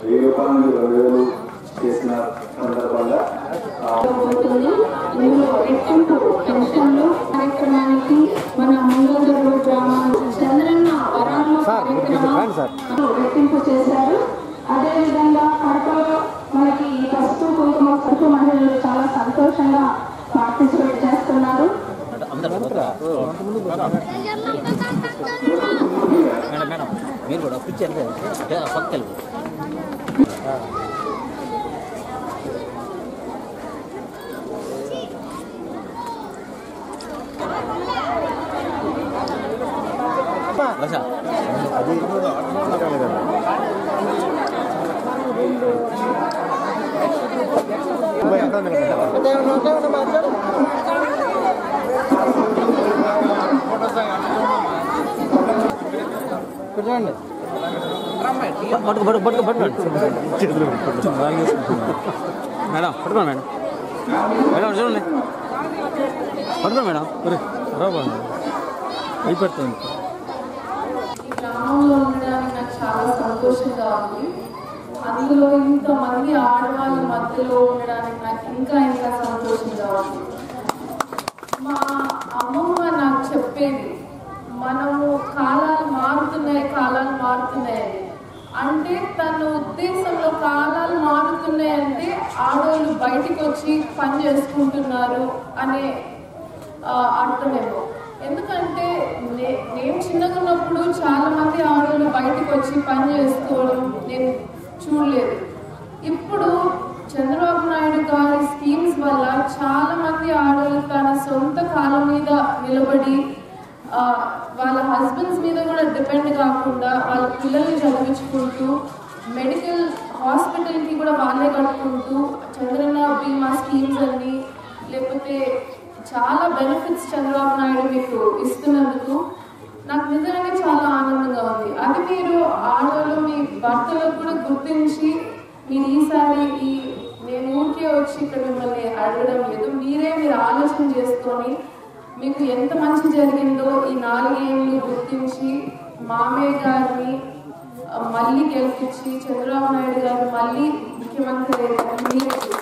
వెయ్యి రూపాయలు రెండు వేలు చేసిన సందర్భంగా ఆ, జరుగుతుంది ఇందులో రెట్టింపు పెన్షన్లు కార్యక్రమానికి మన ముందరు గ్రామం చంద్రన్న వరాలు కార్యక్రమం రెట్టింపు చేశారు అదేవిధంగా కడపలో మనకి ఈ పసుపు కుంకుమ పసుపు మహిళలు చాలా సంతోషంగా పార్టిసిపేట్ చేస్తున్నారు మీరు కూడా కూర్చోండి పక్కలు బసా పట్టుకు పట్టుకు పట్టుకు పట్టుకోండి మేడం పట్టుకోండి మేడం. మేడం చూడండి. పట్టుకోండి మేడం. అయిపోతుంది గ్రామంలో ఉండడానికి నాకు చాలా సంతోషంగా ఉంది అందులో ఇంతమంది ఆడవాళ్ళ మధ్యలో ఉండడానికి నాకు ఇంకా ఇంకా సంతోషంగా ఉంది మా అమ్మమ్మ నాకు చెప్పేది మనము కాలాలు మారుతున్నాయి కాలాలు మారుతున్నాయి అని. అంటే తన ఉద్దేశంలో కాలాలు మారుతున్నాయి అంటే ఆడవాళ్ళు బయటికి వచ్చి పని చేసుకుంటున్నారు అనే అర్థమేమో. ఎందుకంటే నే- నేను చిన్నగా ఉన్నప్పుడు చాలా మంది ఆడవాళ్ళు బయటకు వచ్చి పని చేసుకోవడం నేను చూడలేదు. ఇప్పుడు చంద్రబాబు నాయుడు గారి స్కీమ్స్ వల్ల చాలా మంది ఆడవాళ్ళు తన సొంత కాలం మీద నిలబడి వాళ్ళ హస్బెండ్స్ మీద కూడా డిపెండ్ కాకుండా వాళ్ళ పిల్లల్ని చదివించుకుంటూ మెడికల్ హాస్పిటల్కి కూడా వాళ్ళే కట్టుకుంటూ చంద్రన్న బీమా స్కీమ్స్ అన్ని లేకపోతే చాలా బెనిఫిట్స్ చంద్రబాబు నాయుడు మీకు ఇస్తున్నందుకు నాకు నిజంగానే చాలా ఆనందంగా ఉంది. అది మీరు ఆడవాళ్ళు మీ భర్తలకు కూడా గుర్తించి మీరు ఈసారి ఈ నేను ఊరికే వచ్చి ఇక్కడ మిమ్మల్ని అడగడం లేదు. మీరే మీరు ఆలోచన చేసుకొని మీకు ఎంత మంచి జరిగిందో ఈ నాలుగేళ్ళు గుర్తించి మామయ్య గారిని మళ్ళీ గెలిపించి చంద్రబాబు నాయుడు గారు మళ్ళీ ముఖ్యమంత్రి